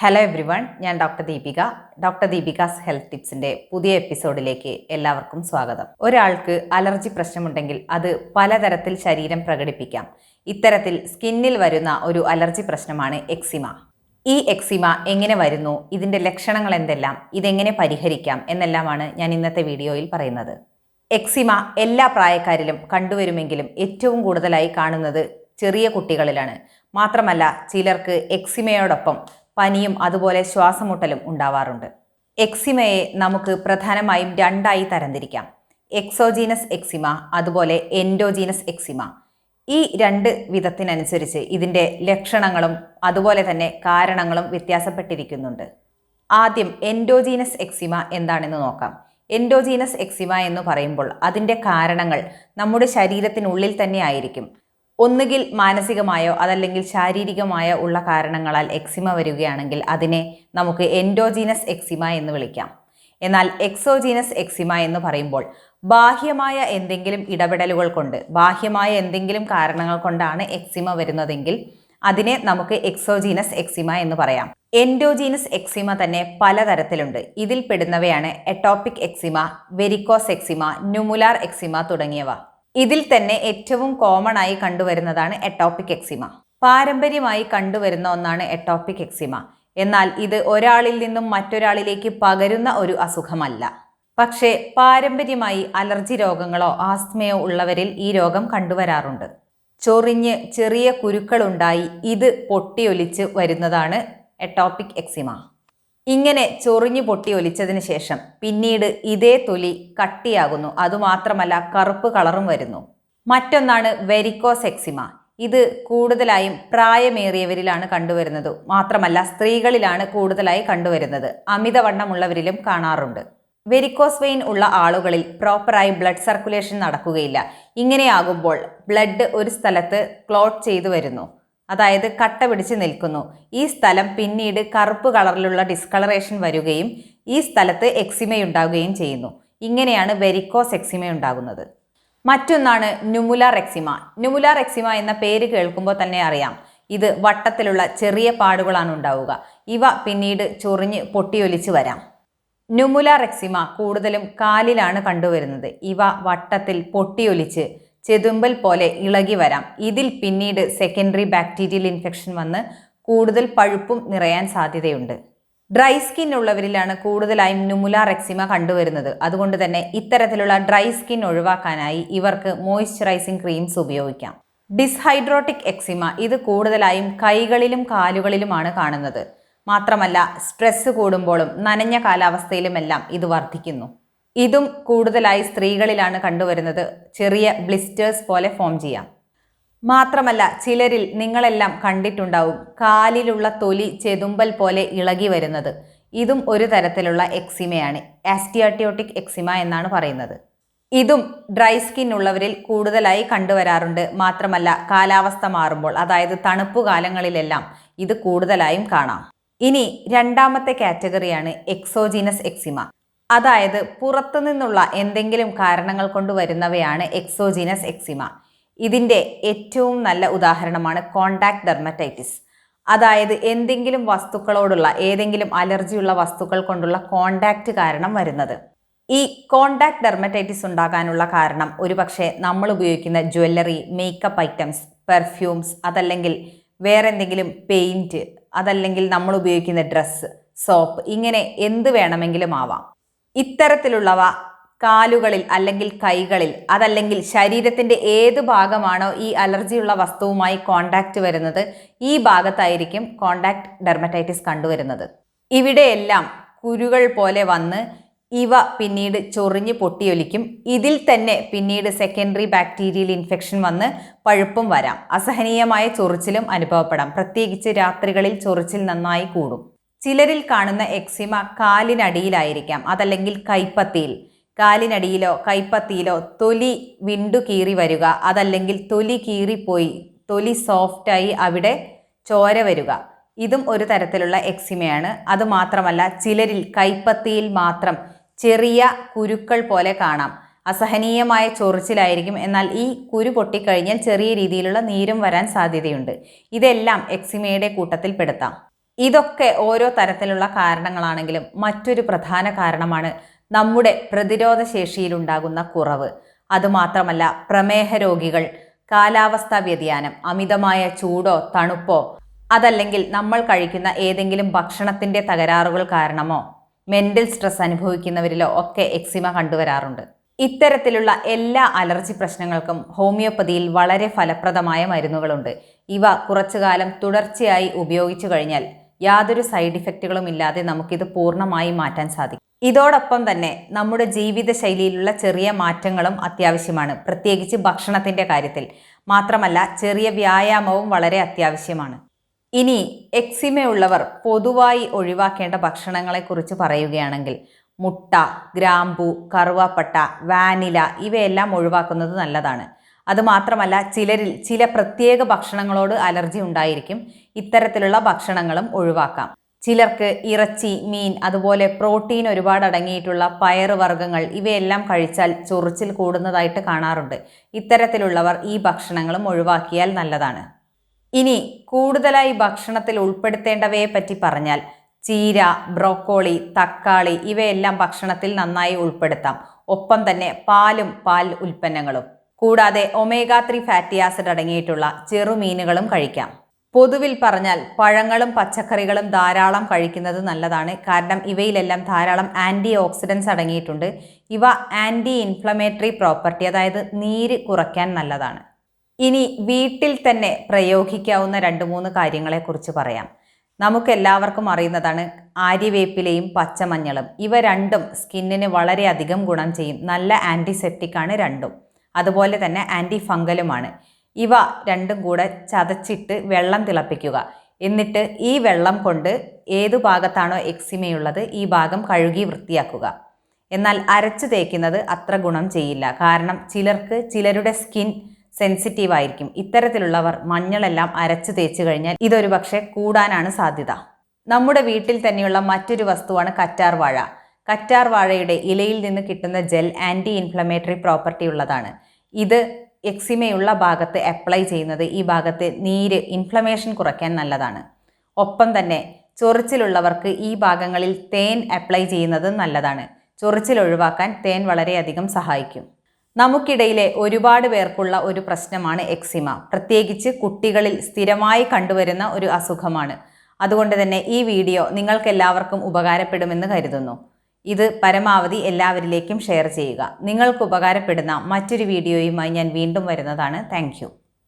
Hello everyone ഞാൻ doctor Deepika doctor Deepika's health ടിപ്സിന്റെ പുതിയ എപ്പിസോഡിലേക്ക് എല്ലാവർക്കും സ്വാഗതം. ഒരാൾക്ക് അലർജി പ്രശ്നമുണ്ടെങ്കിൽ അത് പലതരത്തിൽ ശരീരം പ്രകടിപ്പിക്കാം. ഇത്തരത്തിൽ സ്കിന്നിൽ വരുന്ന ഒരു അലർജി പ്രശ്നമാണ് എക്സിമ ഈ എക്സിമ എങ്ങനെ വരുന്നു ഇതിന്റെ ലക്ഷണങ്ങൾ എന്തെല്ലാം ഇതെങ്ങനെ പരിഹരിക്കാം എന്നെല്ലാമാണ് ഞാൻ ഇന്നത്തെ വീഡിയോയിൽ പറയുന്നത്. എക്സിമ എല്ലാ പ്രായക്കാരിലും കണ്ടുവരുമെങ്കിലും ഏറ്റവും കൂടുതലായി കാണുന്നത് ചെറിയ കുട്ടികളിലാണ്. മാത്രമല്ല ചിലർക്ക് എക്സിമയോടൊപ്പം പനിയും അതുപോലെ ശ്വാസമുട്ടലും ഉണ്ടാവാറുണ്ട്. എക്സിമയെ നമുക്ക് പ്രധാനമായും രണ്ടായി തരംതിരിക്കാം. എക്സോജീനസ് എക്സിമ അതുപോലെ എൻഡോജീനസ് എക്സിമ. ഈ രണ്ട് വിധത്തിനനുസരിച്ച് ഇതിന്റെ ലക്ഷണങ്ങളും അതുപോലെ തന്നെ കാരണങ്ങളും വ്യത്യാസപ്പെട്ടിരിക്കുന്നുണ്ട്. ആദ്യം എൻഡോജീനസ് എക്സിമ എന്താണെന്ന് നോക്കാം. എൻഡോജീനസ് എക്സിമ എന്ന് പറയുമ്പോൾ അതിന്റെ കാരണങ്ങൾ നമ്മുടെ ശരീരത്തിനുള്ളിൽ തന്നെ ആയിരിക്കും. ഒന്നുകിൽ മാനസികമായോ അതല്ലെങ്കിൽ ശാരീരികമായോ ഉള്ള കാരണങ്ങളാൽ എക്സിമ വരികയാണെങ്കിൽ അതിനെ നമുക്ക് എൻഡോജീനസ് എക്സിമ എന്ന് വിളിക്കാം. എന്നാൽ എക്സോജീനസ് എക്സിമ എന്ന് പറയുമ്പോൾ ബാഹ്യമായ എന്തെങ്കിലും ഇടപെടലുകൾ കൊണ്ട് ബാഹ്യമായ എന്തെങ്കിലും കാരണങ്ങൾ കൊണ്ടാണ് എക്സിമ വരുന്നതെങ്കിൽ അതിനെ നമുക്ക് എക്സോജീനസ് എക്സിമ എന്ന് പറയാം. എൻഡോജീനസ് എക്സിമ തന്നെ പലതരത്തിലുണ്ട്. ഇതിൽ പെടുന്നവയാണ് atopic eczema varicose eczema nummular eczema തുടങ്ങിയവ. ഇതിൽ തന്നെ ഏറ്റവും കോമൺ ആയി കണ്ടുവരുന്നതാണ് എട്ടോപ്പിക് എക്സിമ പാരമ്പര്യമായി കണ്ടുവരുന്ന ഒന്നാണ് എട്ടോപ്പിക് എക്സിമ എന്നാൽ ഇത് ഒരാളിൽ നിന്നും മറ്റൊരാളിലേക്ക് പകരുന്ന ഒരു അസുഖമല്ല. പക്ഷേ പാരമ്പര്യമായി അലർജി രോഗങ്ങളോ ആസ്മയോ ഉള്ളവരിൽ ഈ രോഗം കണ്ടുവരാറുണ്ട്. ചൊറിഞ്ഞ് ചെറിയ കുരുക്കളുണ്ടായി ഇത് പൊട്ടിയൊലിച്ച് വരുന്നതാണ് എട്ടോപ്പിക് എക്സിമ ഇങ്ങനെ ചൊറിഞ്ഞു പൊട്ടി ഒലിച്ചതിന് ശേഷം പിന്നീട് ഇതേ തൊലി കട്ടിയാകുന്നു. അതുമാത്രമല്ല കറുപ്പ് കളറും വരുന്നു. മറ്റൊന്നാണ് വെരിക്കോസ് എക്സിമ ഇത് കൂടുതലായും പ്രായമേറിയവരിലാണ് കണ്ടുവരുന്നത്. മാത്രമല്ല സ്ത്രീകളിലാണ് കൂടുതലായി കണ്ടുവരുന്നത്. അമിതവണ്ണമുള്ളവരിലും കാണാറുണ്ട്. വെരിക്കോസ് വെയിൻ ഉള്ള ആളുകളിൽ പ്രോപ്പറായി ബ്ലഡ് സർക്കുലേഷൻ നടക്കുകയില്ല. ഇങ്ങനെയാകുമ്പോൾ ബ്ലഡ് ഒരു സ്ഥലത്ത് ക്ലോട്ട് ചെയ്തു വരുന്നു. അതായത് കട്ട പിടിച്ച് നിൽക്കുന്നു. ഈ സ്ഥലം പിന്നീട് കറുപ്പ് കളറിലുള്ള ഡിസ്കളറേഷൻ വരികയും ഈ സ്ഥലത്ത് എക്സിമയുണ്ടാവുകയും ചെയ്യുന്നു. ഇങ്ങനെയാണ് വെരിക്കോസ് എക്സിമ ഉണ്ടാകുന്നത് മറ്റൊന്നാണ് ന്യൂമുലാർ എക്സിമ ന്യൂമുലാർ എക്സിമ എന്ന പേര് കേൾക്കുമ്പോൾ തന്നെ അറിയാം. ഇത് വട്ടത്തിലുള്ള ചെറിയ പാടുകളാണ് ഉണ്ടാവുക. ഇവ പിന്നീട് ചൊറിഞ്ഞ് പൊട്ടിയൊലിച്ച് വരാം. ന്യൂമുലാർ എക്സിമ കൂടുതലും കാലിലാണ് കണ്ടുവരുന്നത്. ഇവ വട്ടത്തിൽ പൊട്ടിയൊലിച്ച് ചെതുമ്പൽ പോലെ ഇളകി വരാം. ഇതിൽ പിന്നീട് സെക്കൻഡറി ബാക്ടീരിയൽ ഇൻഫെക്ഷൻ വന്ന് കൂടുതൽ പഴുപ്പും നിറയാൻ സാധ്യതയുണ്ട്. ഡ്രൈ സ്കിൻ ഉള്ളവരിലാണ് കൂടുതലായും നുമുലാർ എക്സിമ കണ്ടുവരുന്നത്. അതുകൊണ്ട് തന്നെ ഇത്തരത്തിലുള്ള ഡ്രൈ സ്കിൻ ഒഴിവാക്കാനായി ഇവർക്ക് മോയ്സ്ചറൈസിംഗ് ക്രീംസ് ഉപയോഗിക്കാം. ഡിസ്ഹൈഡ്രോട്ടിക് എക്സിമ ഇത് കൂടുതലായും കൈകളിലും കാലുകളിലുമാണ് കാണുന്നത്. മാത്രമല്ല സ്ട്രെസ് കൂടുമ്പോഴും നനഞ്ഞ കാലാവസ്ഥയിലുമെല്ലാം ഇത് വർദ്ധിക്കുന്നു. ഇതും കൂടുതലായി സ്ത്രീകളിലാണ് കണ്ടുവരുന്നത്. ചെറിയ ബ്ലിസ്റ്റേഴ്സ് പോലെ ഫോം ചെയ്യാം. മാത്രമല്ല ചിലരിൽ നിങ്ങളെല്ലാം കണ്ടിട്ടുണ്ടാവും കാലിലുള്ള തൊലി ചെതുമ്പൽ പോലെ ഇളകി വരുന്നത്. ഇതും ഒരു തരത്തിലുള്ള എക്സിമയാണ് ആസ്റ്റിയാട്ടിയോട്ടിക് എക്സിമ എന്നാണ് പറയുന്നത്. ഇതും ഡ്രൈ സ്കിൻ ഉള്ളവരിൽ കൂടുതലായി കണ്ടുവരാറുണ്ട്. മാത്രമല്ല കാലാവസ്ഥ മാറുമ്പോൾ അതായത് തണുപ്പ് കാലങ്ങളിലെല്ലാം ഇത് കൂടുതലായും കാണാം. ഇനി രണ്ടാമത്തെ കാറ്റഗറിയാണ് എക്സോജീനസ് എക്സിമ അതായത് പുറത്തു നിന്നുള്ള എന്തെങ്കിലും കാരണങ്ങൾ കൊണ്ട് വരുന്നവയാണ് എക്സോജീനസ് എക്സിമ. ഇതിന്റെ ഏറ്റവും നല്ല ഉദാഹരണമാണ് കോണ്ടാക്ട് ഡെർമറ്റൈറ്റിസ്. അതായത് എന്തെങ്കിലും വസ്തുക്കളോടുള്ള ഏതെങ്കിലും അലർജിയുള്ള വസ്തുക്കൾ കൊണ്ടുള്ള കോണ്ടാക്ട് കാരണം വരുന്നത്. ഈ കോണ്ടാക്ട് ഡെർമറ്റൈറ്റിസ് ഉണ്ടാകാനുള്ള കാരണം ഒരുപക്ഷെ നമ്മൾ ഉപയോഗിക്കുന്ന ജ്വല്ലറി മേക്കപ്പ് ഐറ്റംസ് പെർഫ്യൂംസ് അതല്ലെങ്കിൽ വേറെ എന്തെങ്കിലും പെയിന്റ് അതല്ലെങ്കിൽ നമ്മൾ ഉപയോഗിക്കുന്ന ഡ്രസ്സ് സോപ്പ് ഇങ്ങനെ എന്ത് വേണമെങ്കിലും ആവാം. ഇത്തരത്തിലുള്ളവ കാലുകളിൽ അല്ലെങ്കിൽ കൈകളിൽ അതല്ലെങ്കിൽ ശരീരത്തിന്റെ ഏത് ഭാഗമാണോ ഈ അലർജിയുള്ള വസ്തുവുമായി കോണ്ടാക്റ്റ് വരുന്നത് ഈ ഭാഗത്തായിരിക്കും കോണ്ടാക്ട് ഡെർമറ്റൈറ്റിസ് കണ്ടുവരുന്നത്. ഇവിടെയെല്ലാം കുരുകൾ പോലെ വന്ന് ഇവ പിന്നീട് ചൊറിഞ്ഞ് പൊട്ടിയൊലിക്കും. ഇതിൽ തന്നെ പിന്നീട് സെക്കൻഡറി ബാക്ടീരിയൽ ഇൻഫെക്ഷൻ വന്ന് പഴുപ്പും വരാം. അസഹനീയമായ ചൊറിച്ചിലും അനുഭവപ്പെടാം. പ്രത്യേകിച്ച് രാത്രികളിൽ ചൊറിച്ചിൽ നന്നായി കൂടും. ചിലരിൽ കാണുന്ന എക്സിമ കാലിനടിയിലായിരിക്കാം അതല്ലെങ്കിൽ കൈപ്പത്തിയിൽ. കാലിനടിയിലോ കൈപ്പത്തിയിലോ തൊലി വിണ്ടു കീറി വരിക അതല്ലെങ്കിൽ തൊലി കീറിപ്പോയി തൊലി സോഫ്റ്റായി അവിടെ ചോര വരിക. ഇതും ഒരു തരത്തിലുള്ള എക്സിമയാണ്. അതുമാത്രമല്ല ചിലരിൽ കൈപ്പത്തിയിൽ മാത്രം ചെറിയ കുരുക്കൾ പോലെ കാണാം. അസഹനീയമായ ചൊറിച്ചിലായിരിക്കും. എന്നാൽ ഈ കുരു പൊട്ടിക്കഴിഞ്ഞാൽ ചെറിയ രീതിയിലുള്ള നീരും വരാൻ സാധ്യതയുണ്ട്. ഇതെല്ലാം എക്സിമയുടെ കൂട്ടത്തിൽ പെടുത്താം. ഇതൊക്കെ ഓരോ തരത്തിലുള്ള കാരണങ്ങളാണെങ്കിലും മറ്റൊരു പ്രധാന കാരണമാണ് നമ്മുടെ പ്രതിരോധ ശേഷിയിലുണ്ടാകുന്ന കുറവ്. അതുമാത്രമല്ല പ്രമേഹ രോഗികൾ കാലാവസ്ഥാ വ്യതിയാനം അമിതമായ ചൂടോ തണുപ്പോ അതല്ലെങ്കിൽ നമ്മൾ കഴിക്കുന്ന ഏതെങ്കിലും ഭക്ഷണത്തിന്റെ തകരാറുകൾ കാരണമോ മെന്റൽ സ്ട്രെസ് അനുഭവിക്കുന്നവരിലോ ഒക്കെ എക്സിമ കണ്ടുവരാറുണ്ട്. ഇത്തരത്തിലുള്ള എല്ലാ അലർജി പ്രശ്നങ്ങൾക്കും ഹോമിയോപ്പതിയിൽ വളരെ ഫലപ്രദമായ മരുന്നുകളുണ്ട്. ഇവ കുറച്ചുകാലം തുടർച്ചയായി ഉപയോഗിച്ചു കഴിഞ്ഞാൽ യാതൊരു സൈഡ് ഇഫക്റ്റുകളും ഇല്ലാതെ നമുക്കിത് പൂർണമായി മാറ്റാൻ സാധിക്കും. ഇതോടൊപ്പം തന്നെ നമ്മുടെ ജീവിതശൈലിയിലുള്ള ചെറിയ മാറ്റങ്ങളും അത്യാവശ്യമാണ്. പ്രത്യേകിച്ച് ഭക്ഷണത്തിന്റെ കാര്യത്തിൽ മാത്രമല്ല ചെറിയ വ്യായാമവും വളരെ അത്യാവശ്യമാണ്. ഇനി എക്സിമയുള്ളവർ പൊതുവായി ഒഴിവാക്കേണ്ട ഭക്ഷണങ്ങളെക്കുറിച്ച് പറയുകയാണെങ്കിൽ മുട്ട ഗ്രാമ്പു കറുവാപ്പട്ട വാനില ഇവയെല്ലാം ഒഴിവാക്കുന്നത് നല്ലതാണ്. അതുമാത്രമല്ല ചിലരിൽ ചില പ്രത്യേക ഭക്ഷണങ്ങളോട് അലർജി ഉണ്ടായിരിക്കും. ഇത്തരത്തിലുള്ള ഭക്ഷണങ്ങളും ഒഴിവാക്കാം. ചിലർക്ക് ഇറച്ചി മീൻ അതുപോലെ പ്രോട്ടീൻ ഒരുപാട് അടങ്ങിയിട്ടുള്ള പയറ് വർഗങ്ങൾ ഇവയെല്ലാം കഴിച്ചാൽ ചൊറിച്ചിൽ കൂടുന്നതായിട്ട് കാണാറുണ്ട്. ഇത്തരത്തിലുള്ളവർ ഈ ഭക്ഷണങ്ങളും ഒഴിവാക്കിയാൽ നല്ലതാണ്. ഇനി കൂടുതലായി ഭക്ഷണത്തിൽ ഉൾപ്പെടുത്തേണ്ടവയെ പറ്റി പറഞ്ഞാൽ ചീര ബ്രോക്കോളി തക്കാളി ഇവയെല്ലാം ഭക്ഷണത്തിൽ നന്നായി ഉൾപ്പെടുത്താം. ഒപ്പം തന്നെ പാലും പാൽ ഉൽപ്പന്നങ്ങളും. കൂടാതെ ഒമേഗ ത്രീ ഫാറ്റി ആസിഡ് അടങ്ങിയിട്ടുള്ള ചെറുമീനുകളും കഴിക്കാം. പൊതുവിൽ പറഞ്ഞാൽ പഴങ്ങളും പച്ചക്കറികളും ധാരാളം കഴിക്കുന്നത് നല്ലതാണ്. കാരണം ഇവയിലെല്ലാം ധാരാളം ആന്റി ഓക്സിഡൻസ് അടങ്ങിയിട്ടുണ്ട്. ഇവ ആന്റി ഇൻഫ്ലമേറ്ററി പ്രോപ്പർട്ടി അതായത് നീര് കുറയ്ക്കാൻ നല്ലതാണ്. ഇനി വീട്ടിൽ തന്നെ പ്രയോഗിക്കാവുന്ന രണ്ട് മൂന്ന് കാര്യങ്ങളെക്കുറിച്ച് പറയാം. നമുക്കെല്ലാവർക്കും അറിയുന്നതാണ് ആര്യവേപ്പിലയും പച്ചമഞ്ഞളും. ഇവ രണ്ടും സ്കിന്നിന് വളരെയധികം ഗുണം ചെയ്യും. നല്ല ആന്റിസെപ്റ്റിക് ആണ് രണ്ടും. അതുപോലെ തന്നെ ആന്റി ഫംഗലുമാണ് ഇവ രണ്ടും കൂടെ ചതച്ചിട്ട് വെള്ളം തിളപ്പിക്കുക. എന്നിട്ട് ഈ വെള്ളം കൊണ്ട് ഏതു ഭാഗത്താണോ എക്സിമയുള്ളത് ഈ ഭാഗം കഴുകി വൃത്തിയാക്കുക. എന്നാൽ അരച്ചു തേക്കുന്നത് അത്ര ഗുണം ചെയ്യില്ല. കാരണം ചിലർക്ക് ചിലരുടെ സ്കിൻ സെൻസിറ്റീവ് ആയിരിക്കും. ഇത്തരത്തിലുള്ളവർ മഞ്ഞളെല്ലാം അരച്ചു തേച്ച് കഴിഞ്ഞാൽ ഇതൊരു പക്ഷേ കൂടാനാണ് സാധ്യത. നമ്മുടെ വീട്ടിൽ തന്നെയുള്ള മറ്റൊരു വസ്തുവാണ് കറ്റാർ വാഴ കറ്റാർ വാഴയുടെ ഇലയിൽ നിന്ന് കിട്ടുന്ന ജെൽ ആന്റി ഇൻഫ്ലമേറ്ററി പ്രോപ്പർട്ടി ഉള്ളതാണ്. ഇത് എക്സിമയുള്ള ഭാഗത്ത് അപ്ലൈ ചെയ്യുന്നത് ഈ ഭാഗത്ത് നീര് ഇൻഫ്ലമേഷൻ കുറയ്ക്കാൻ നല്ലതാണ്. ഒപ്പം തന്നെ ചൊറിച്ചിലുള്ളവർക്ക് ഈ ഭാഗങ്ങളിൽ തേൻ അപ്ലൈ ചെയ്യുന്നത് നല്ലതാണ്. ചൊറിച്ചിൽ ഒഴിവാക്കാൻ തേൻ വളരെയധികം സഹായിക്കും. നമുക്കിടയിലെ ഒരുപാട് പേർക്കുള്ള ഒരു പ്രശ്നമാണ് എക്സിമ പ്രത്യേകിച്ച് കുട്ടികളിൽ സ്ഥിരമായി കണ്ടുവരുന്ന ഒരു അസുഖമാണ്. അതുകൊണ്ട് തന്നെ ഈ വീഡിയോ നിങ്ങൾക്കെല്ലാവർക്കും ഉപകാരപ്പെടുമെന്ന് കരുതുന്നു. ഇത് പരമാവധി എല്ലാവരിലേക്കും ഷെയർ ചെയ്യുക. നിങ്ങൾക്ക് ഉപകാരപ്പെടുന്ന മറ്റൊരു വീഡിയോയുമായി ഞാൻ വീണ്ടും വരുന്നതാണ്. താങ്ക്